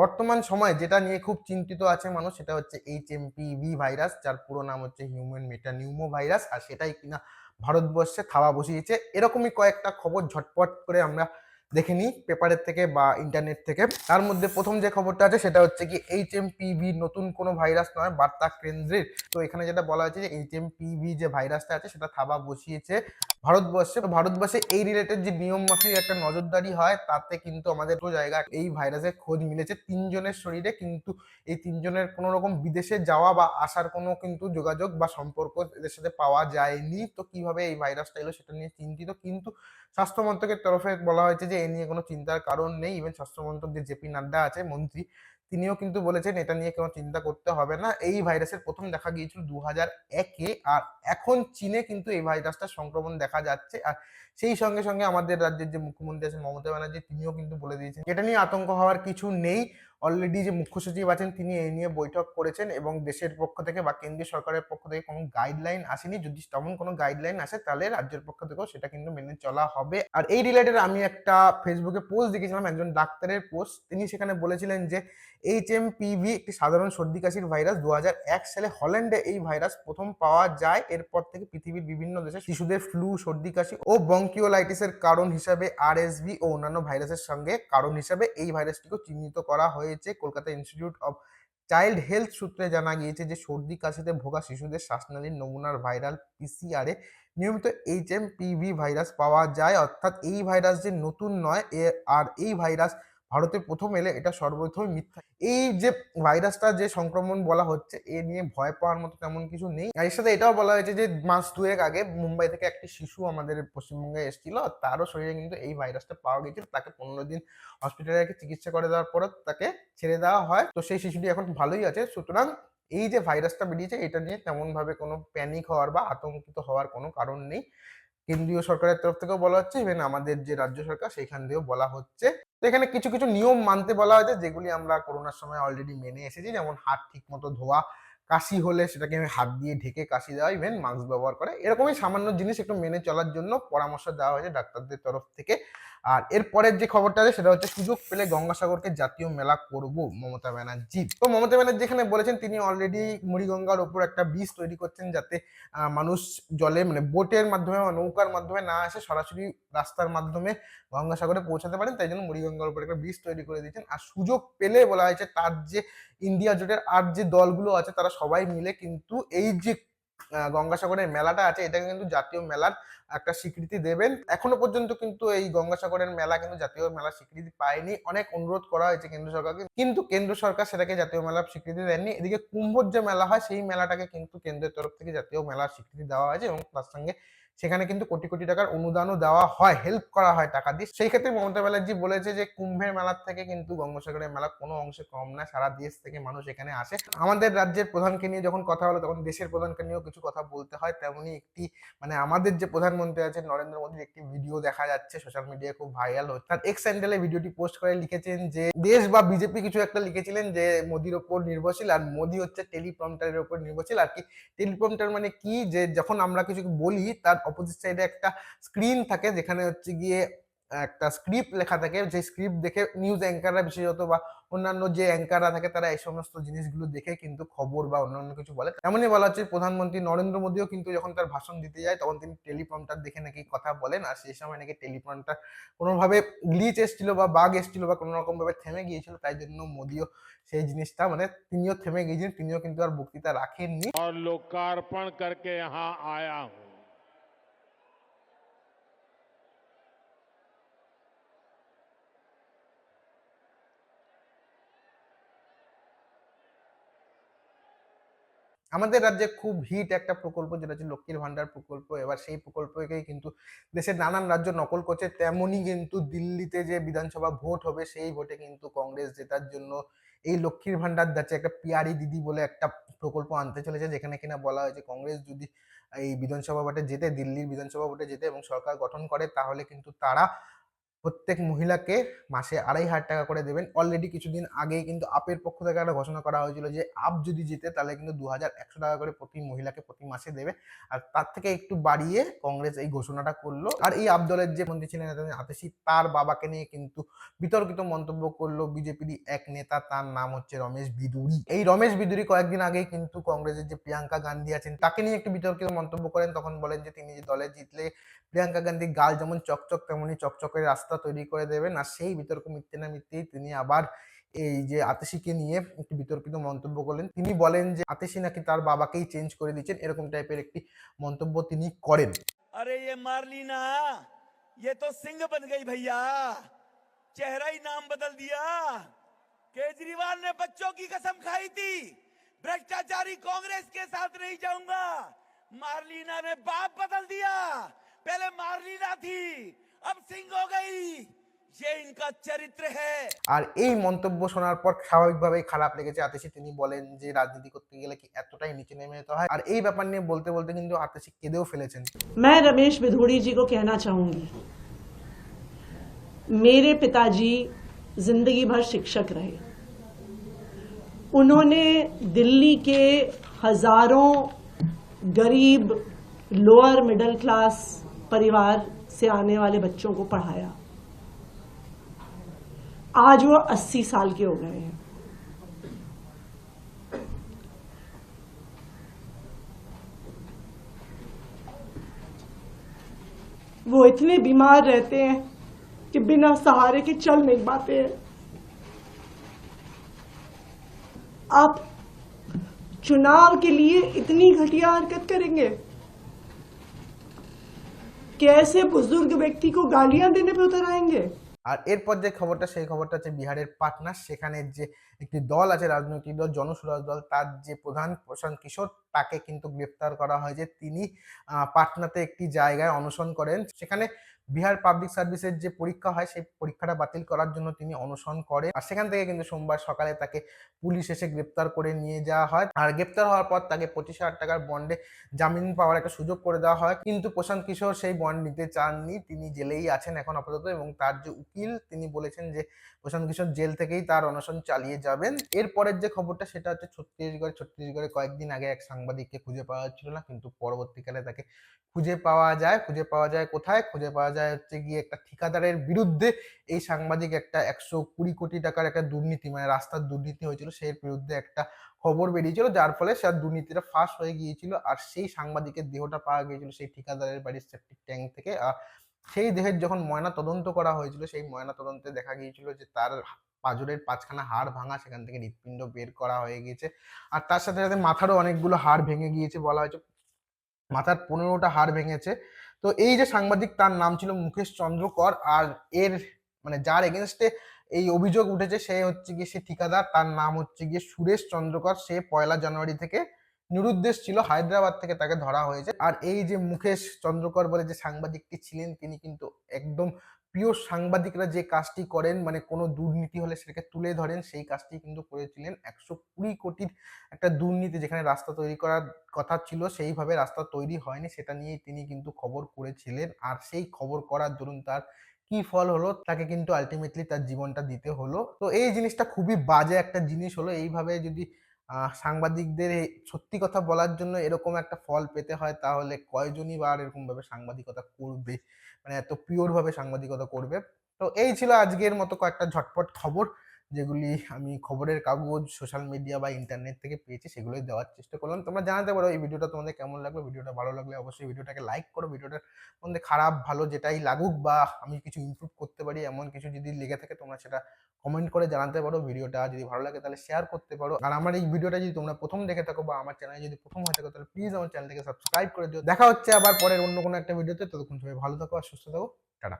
বর্তমান সময়ে যেটা নিয়ে খুব চিন্তিত আছে মানুষ সেটা হচ্ছে এইচ এম ভি ভাইরাস যার পুরো নাম হচ্ছে হিউম্যান মেটানিউমো ভাইরাস আর সেটাই কিনা ভারতবর্ষে থাবা বসিয়েছে। এরকমই কয়েকটা খবর ঝটপট করে আমরা দেখে নিই পেপারের থেকে বা ইন্টারনেট থেকে। তার মধ্যে প্রথম যে খবরটা আছে সেটা হচ্ছে কি এইচ ভি নতুন কোনো ভাইরাস নয়, বার্তা কেন্দ্রের। তো এখানে যেটা বলা হয়েছে যে এইচ ভি যে ভাইরাসটা আছে সেটা থাবা বসিয়েছে। ভারতবর্ষে, তো ভারতবর্ষে এই রিলেটেড যে নিয়ম মাফিক একটা নজরদারি হয়, তাতে কিন্তু আমাদের জায়গা এই ভাইরাসের খোঁজ মিলেছে। তিনজনের শরীরে কিন্তু এই তিনজনের কোনো রকম বিদেশে যাওয়া বা আসার কোনো কিন্তু যোগাযোগ বা সম্পর্ক এদের সাথে পাওয়া যায়নি। তো কীভাবে এই ভাইরাসটা এলো সেটা নিয়ে চিন্তিত। কিন্তু স্বাস্থ্য মন্ত্রকের তরফে বলা হয়েছে যে, এ নিয়ে কোনো চিন্তার কারণ নেই। ইভেন স্বাস্থ্য মন্ত্রক যে জেপি নাড্ডা আছে, মন্ত্রী তিনিও কিন্তু বলেছেন, এটা নিয়ে কোনো চিন্তা করতে হবে না। এই ভাইরাসের প্রথম দেখা গিয়েছিল দু হাজার একে আর এখন চীনে কিন্তু এই ভাইরাসটা সংক্রমণ দেখা যাচ্ছে। আর সেই সঙ্গে সঙ্গে আমাদের রাজ্যের যে মুখ্যমন্ত্রী আছেন মমতা ব্যানার্জি, তিনিও কিন্তু বলে দিয়েছেন, এটা নিয়ে আতঙ্ক হওয়ার কিছু নেই। অলরেডি যে মুখ্য সচিব আছেন, তিনি এই নিয়ে বৈঠক করেছেন এবং দেশের পক্ষ থেকে বা কেন্দ্রীয় সরকারের পক্ষ থেকে কোনো গাইডলাইন আসেনি। যদি তেমন কোনো গাইডলাইন আসে, তাহলে রাজ্যের পক্ষ থেকেও সেটা কিন্তু মেনে চলা হবে। আর এই রিলেটেড আমি একটা ফেসবুকে পোস্ট দেখেছিলাম, একজন ডাক্তারের পোস্ট তিনি সেখানে বলেছিলেন যে এইচ এম পিভি একটি সাধারণ সর্দি কাশির ভাইরাস দু হাজার এক সালে হল্যান্ডে এই ভাইরাস প্রথম পাওয়া যায়। এরপর থেকে পৃথিবীর বিভিন্ন দেশে শিশুদের ফ্লু সর্দি কাশি ও বঙ্কিওলাইটিসের কারণ হিসাবে আরএসভি ও অন্যান্য ভাইরাসের সঙ্গে কারণ হিসাবে এই ভাইরাসটিকে চিহ্নিত করা হয়েছে। Kolkata institute of child health সূত্রে জানা গিয়েছে যে, সর্দি কাশিতে ভোগা শিশুদের শ্বাসনালীর নমুনার ভাইরাল পিসিআরে নিয়মিত এইচ এম পিভি ভাইরাস পাওয়া যায়। অর্থাৎ এই ভাইরাস যে নতুন নয় আর এই ভাইরাস ভারতে প্রথম এলে এটা সর্বপ্রথম মিথ্যা। এই যে ভাইরাসটা যে সংক্রমণ বলা হচ্ছে, এ নিয়ে ভয় পাওয়ার মতো তেমন কিছু নেই। আর এর সাথে এটাও বলা হয়েছে যে মাস দুয়েক আগে মুম্বাই থেকে একটি শিশু আমাদের পশ্চিমবঙ্গে এসেছিল। তারও শরীরে কিন্তু এই ভাইরাসটা পাওয়া গেছিল তাকে পনেরো দিন হসপিটালে রেখে চিকিৎসা করে দেওয়ার পর তাকে ছেড়ে দেওয়া হয়। তো সেই শিশুটি এখন ভালোই আছে। সুতরাং এই যে ভাইরাসটা বেরিয়েছে, এটা নিয়ে তেমন ভাবে কোনো প্যানিক হওয়ার বা আতঙ্কিত হওয়ার কোনো কারণ নেই। কেন্দ্রীয় সরকারের তরফ থেকেও বলা হচ্ছে ইভেন আমাদের যে রাজ্য সরকার, সেইখান দিয়েও বলা হচ্ছে। তো এখানে কিছু কিছু নিয়ম মানতে বলা হয়েছে, যেগুলি আমরা করোনার সময় অলরেডি মেনে এসেছি। যেমন হাত ঠিক মতো ধোয়া, কাশি হলে সেটাকে আমি হাত দিয়ে ঢেকে কাশি দেওয়া ইভেন মাস্ক ব্যবহার করে। এরকমই সামান্য জিনিস একটু মেনে চলার জন্য পরামর্শ দেওয়া হয়েছে ডাক্তারদের তরফ থেকে। আর এর পরের যে খবরটা আছে, সেটা হচ্ছে সুযোগ পেলে গঙ্গাসাগরকে জাতীয় মেলা করব মমতা ব্যানার্জি। তো মমতা ব্যানার্জি এখানে বলেছেন, তিনি অলরেডি মুড়িগঙ্গার ওপর একটা ব্রিজ তৈরি করছেন যাতে মানুষ জলে মানে বোটের মাধ্যমে বা নৌকার মাধ্যমে না আসে, সরাসরি রাস্তার মাধ্যমে গঙ্গাসাগরে পৌঁছাতে পারেন। তাই জন্য মুড়িগঙ্গার উপর একটা ব্রিজ তৈরি করে দিয়েছেন। আর সুযোগ পেলে বলা হয়েছে, তার যে ইন্ডিয়া জোটের আর যে দলগুলো আছে, তারা সবাই মিলে কিন্তু এই যে গঙ্গাসাগরের মেলাটা আছে, এটাকে কিন্তু জাতীয় মেলার একটা স্বীকৃতি দেবেন। এখনও পর্যন্ত কিন্তু এই গঙ্গাসাগরের মেলা কিন্তু জাতীয় মেলার স্বীকৃতি পায়নি। অনেক অনুরোধ করা হয়েছে কেন্দ্র সরকারকে, কিন্তু কেন্দ্র সরকার সেটাকে জাতীয় মেলার স্বীকৃতি দেননি। এদিকে কুম্ভর যে মেলা হয়, সেই মেলাটাকে কিন্তু কেন্দ্রের তরফ থেকে জাতীয় মেলার স্বীকৃতি দেওয়া হয়েছে এবং তার সঙ্গে সেখানে কিন্তু কোটি কোটি টাকার অনুদানও দেওয়া হয় হেল্প করা হয় টাকা দিয়ে। সেই ক্ষেত্রে মমতা ব্যানার্জি বলেছে যে, কুম্ভের মেলার থেকে কিন্তু গঙ্গোসাগরের মেলা কোনো অংশে কম না, সারা দেশ থেকে মানুষ এখানে আসে। আমাদের রাজ্যের প্রধানকে নিয়ে যখন কথা হলো, তখন দেশের প্রধানকে নিয়েও কিছু কথা বলতে হয়। তেমনি একটি মানে আমাদের যে প্রধানমন্ত্রী আছেন, নরেন্দ্র মোদীর একটি ভিডিও দেখা যাচ্ছে সোশ্যাল মিডিয়ায় খুব ভাইরাল হচ্ছে। তার এক্স স্যান্ডেলে ভিডিওটি পোস্ট করে লিখেছেন যে, দেশ বা বিজেপি কিছু একটা লিখেছিলেন যে, মোদির ওপর নির্ভরশীল আর মোদি হচ্ছে টেলিপ্রম্পটারের ওপর নির্ভরশীল। আর কি টেলিপ্রম্পটার মানে কি? যে, যখন আমরা কিছু বলি, তার অপোজিট সাইডে একটা স্ক্রিন থাকে যেখানে হচ্ছে গিয়ে একটা স্ক্রিপ্ট লেখা থাকে। যে স্ক্রিপ্ট দেখে নিউজ অ্যাঙ্কাররা বিশেষত বা অন্যান্য যে অ্যাঙ্কাররা থাকে তারা এই সমস্ত জিনিসগুলো দেখে কিন্তু খবর বা অন্যান্য কিছু বলে। এমনই বলা হচ্ছে প্রধানমন্ত্রী নরেন্দ্র মোদীও কিন্তু যখন তার ভাষণ দিতে যায় তখন তিনি টেলিপ্রমটার দেখে নাকি কথা বলেন আর সেই সময় নাকি টেলিফোনটা কোনোভাবে গ্লিচ এসেছিল বা বাঘ এসেছিল বা কোনো রকমভাবে থেমে গিয়েছিল তাই জন্য মোদীও সেই জিনিসটা মানে তিনিও থেমে গিয়েছিলেন তিনিও কিন্তু আর বক্তৃতা রাখেননি। লোকার্পণ করকে আয়া হুম আমাদের রাজ্যে খুব হিট একটা প্রকল্প, যেটা হচ্ছে লক্ষ্মীর ভান্ডার প্রকল্প। এবার সেই প্রকল্পকেই কিন্তু দেশের নানান রাজ্য নকল করছে। তেমনই কিন্তু দিল্লিতে যে বিধানসভা ভোট হবে, সেই ভোটে কিন্তু কংগ্রেস জেতার জন্য এই লক্ষ্মীর ভান্ডার যাচ্ছে একটা পিয়ারি দিদি বলে একটা প্রকল্প আনতে চলেছে, যেখানে কিনা বলা হয়েছে কংগ্রেস যদি এই বিধানসভা ভোটে যেতে দিল্লির বিধানসভা ভোটে যেতে এবং সরকার গঠন করে, তাহলে কিন্তু তারা প্রত্যেক মহিলাকে মাসে আড়াই হাজার টাকা করে দেবেন। অলরেডি কিছুদিন আগেই কিন্তু আপের পক্ষ থেকে একটা ঘোষণা করা হয়েছিল যে, আপ যদি জিতে তাহলে কিন্তু দু হাজার একশো টাকা করে প্রতি মহিলাকে প্রতি মাসে দেবে। আর তার থেকে একটু বাড়িয়ে কংগ্রেস এই ঘোষণাটা করল। আর এই আপ দলের যে মন্ত্রী ছিলেন আতেশি, তার বাবাকে নিয়ে কিন্তু বিতর্কিত মন্তব্য করল বিজেপির এক নেতা। তার নাম হচ্ছে রমেশ বিদুরি। এই রমেশ বিদুরি কয়েকদিন আগেই কিন্তু কংগ্রেসের যে প্রিয়াঙ্কা গান্ধী আছেন, তাকে নিয়ে একটু বিতর্কিত মন্তব্য করেন। তখন বলেন যে, তিনি যে দলে জিতলে প্রিয়াঙ্কা গান্ধী গাল যেমন চকচক তেমনই চকচকের রাস্তা তৈরি করে দেবেন আর সেই বিতর্ক মিথ্যে না মিথ্যেই তিনি আবার এই যে আতেশিকে নিয়ে একটি বিতর্কিত মন্তব্য করলেন তিনি বলেন যে আতেশি নাকি তার বাবাকেই চেঞ্জ করে দিচ্ছেন এরকম টাইপের একটি মন্তব্য তিনি করেন अरे ये मारलीना ये तो सिंह बन गई भैया चेहरा ही नाम बदल दिया केजरीवाल ने बच्चों की कसम खाई थी भ्रष्टाचारी कांग्रेस के साथ नहीं जाऊंगा मारलीना ने बाप बदल दिया पहले मारलीना थी अब सिंह हो गई ये इनका चरित्र है আর এই মন্তব্য শোনার পর স্বাভাবিকভাবেই খারাপ লেগেছে আতেশি তিনি বলেন যে রাজনীতি করতে গেলে কি এতটাই নিচে নেমে যেতে হয় আর এই ব্যাপার নিয়ে বলতে বলতে কিন্তু আতেশি কেঁদেও ফেলেছেন मैं रमेश बिधूड़ी जी को कहना चाहूंगी मेरे पिताजी जिंदगी भर शिक्षक रहे उन्होंने दिल्ली के हजारों गरीब लोअर मिडिल क्लास परिवार से आने वाले बच्चों को पढ़ाया। आज वो 80 साल के हो गए हैं। वो इतने बीमार रहते हैं कि बिना सहारे के चल नहीं पाते हैं। आप चुनाव के लिए इतनी घटिया हरकत करेंगे। कैसे बुजुर्ग व्यक्ति को गालियां देने पे उतर आएंगे আর এরপর যে খবরটা সেই খবরটা হচ্ছে বিহারের পাটনা সেখানে যে একটি দল আছে রাজনৈতিক দল জনসুরাজ দল তার যে প্রধান প্রশান্ত কিশোর তাকে কিন্তু গ্রেপ্তার করা হয় যে তিনি পাটনাতে একটি জায়গায় অনশন করেন। সেখানে বিহার পাবলিক সার্ভিসের যে পরীক্ষা হয়, সেই পরীক্ষাটা বাতিল করার জন্য তিনি অনশন করেন। আর সেখান থেকে কিন্তু সোমবার সকালে তাকে পুলিশ এসে গ্রেপ্তার করে নিয়ে যাওয়া হয়। আর গ্রেপ্তার হওয়ার পর তাকে পঁচিশ হাজার টাকার বন্ডে জামিন পাওয়ার একটা সুযোগ করে দেওয়া হয়। কিন্তু প্রশান্ত কিশোর সেই বন্ড নিতে চাননি। তিনি জেলেই আছেন এখন আপাতত এবং তার যে উকিল, তিনি বলেছেন যে প্রশান্ত কিশোর জেল থেকেই তার অনশন চালিয়ে যাবেন। এরপরের যে খবরটা, সেটা হচ্ছে ছত্তিশগড়, ছত্তিশগড়ে কয়েকদিন আগে এক সাংবাদিককে খুঁজে পাওয়া যাচ্ছিল না, কিন্তু পরবর্তীকালে তাকে খুঁজে পাওয়া যায়, খুঁজে পাওয়া যায় কোথায়? খুঁজে পাওয়া যায় হচ্ছে গিয়ে একটা ঠিকাদারের বিরুদ্ধে। এই সাংবাদিক একটা একশো কুড়ি কোটি টাকার একটা দুর্নীতি মানে রাস্তার দুর্নীতি হয়েছিল, সেই বিরুদ্ধে একটা খবর বেরিয়েছিল, যার ফলে সে দুর্নীতিটা ফাঁস হয়ে গিয়েছিল। আর সেই সাংবাদিকের দেহটা পাওয়া গিয়েছিল সেই ঠিকাদারের বাড়ির সেপ্টিক ট্যাঙ্ক থেকে। আর সেই দেহের যখন ময়না তদন্ত করা হয়েছিল, সেই ময়না তদন্তে দেখা গিয়েছিল যে তার পাঁজরের পাঁচখানা হাড় ভাঙা, সেখান থেকে হৃৎপিণ্ড বের করা হয়ে গিয়েছে। আর তার সাথে সাথে মাথারও অনেকগুলো হাড় ভেঙে গিয়েছে বলা হয়েছে। মাথার পনেরোটা হাড় ভেঙেছে। তো এই যে সাংবাদিক, তার নাম ছিল মুকেশ চন্দ্রকর। আর এর মানে যার এগেনস্টে এই অভিযোগ উঠেছে, সে হচ্ছে গিয়ে, সে ঠিকাদার। তার নাম হচ্ছে গিয়ে সুরেশ চন্দ্রকর। সে পয়লা জানুয়ারি থেকে নিরুদ্দেশ ছিল। হায়দ্রাবাদ থেকে তাকে ধরা হয়েছে। আর এই যে মুকেশ চন্দ্রকর বলে যে সাংবাদিকটি ছিলেন, তিনি কিন্তু একদম প্রিয় সাংবাদিকরা যে কাজটি করেন মানে কোনো দুর্নীতি হলে সেটাকে তুলে ধরেন, সেই কাজটি কিন্তু করেছিলেন একশো কুড়ি কোটির একটা দুর্নীতি যেখানে রাস্তা তৈরি করার কথা ছিল, সেইভাবে রাস্তা তৈরি হয়নি, সেটা নিয়েই তিনি কিন্তু খবর করেছিলেন। আর সেই খবর করার দরুন তার কি ফল হলো, তাকে কিন্তু আলটিমেটলি তার জীবনটা দিতে হলো। তো এই জিনিসটা খুবই বাজে একটা জিনিস হলো, এইভাবে যদি সাংবাদিকদের সত্যি কথা বলার জন্য এরকম একটা ফল পেতে হয়, তাহলে কয়জনই বা এরকম ভাবে সাংবাদিকতা করবে? মানে এত পিওর ভাবে সাংবাদিকতা করবে? তো এই ছিল আজকের মতো কয়েকটা ঝটপট খবর, যেগুলি আমি খবরের কাগজ সোশ্যাল মিডিয়া বা ইন্টারনেট থেকে পেয়েছি, সেগুলোই দেওয়ার চেষ্টা করলাম। তোমরা জানাতে পারো এই ভিডিওটা তোমাদের কেমন লাগল? ভিডিওটা ভালো লাগলে অবশ্যই ভিডিওটাকে লাইক করো। ভিডিওটার মধ্যে খারাপ, ভালো যেটাই লাগুক বা আমি কিছু ইমপ্রুভ করতে পারি, এমন কিছু যদি লেগে থাকে, তোমরা সেটা কমেন্ট করে জানাতে পারো ভিডিওটা। যদি ভালো লাগে তাহলে শেয়ার করতে পারো। আর আমার এই ভিডিওটা যদি তোমরা প্রথম দেখে থাকো বা আমার চ্যানেলে যদি প্রথম হয়ে থাকো, তাহলে প্লিজ আমার চ্যানেলটাকে সাবস্ক্রাইব করে দিও। দেখা হচ্ছে আবার পরের অন্য কোনো একটা ভিডিওতে ততক্ষণ সবাই ভালো থাকো আর সুস্থ থাকো। টাটা।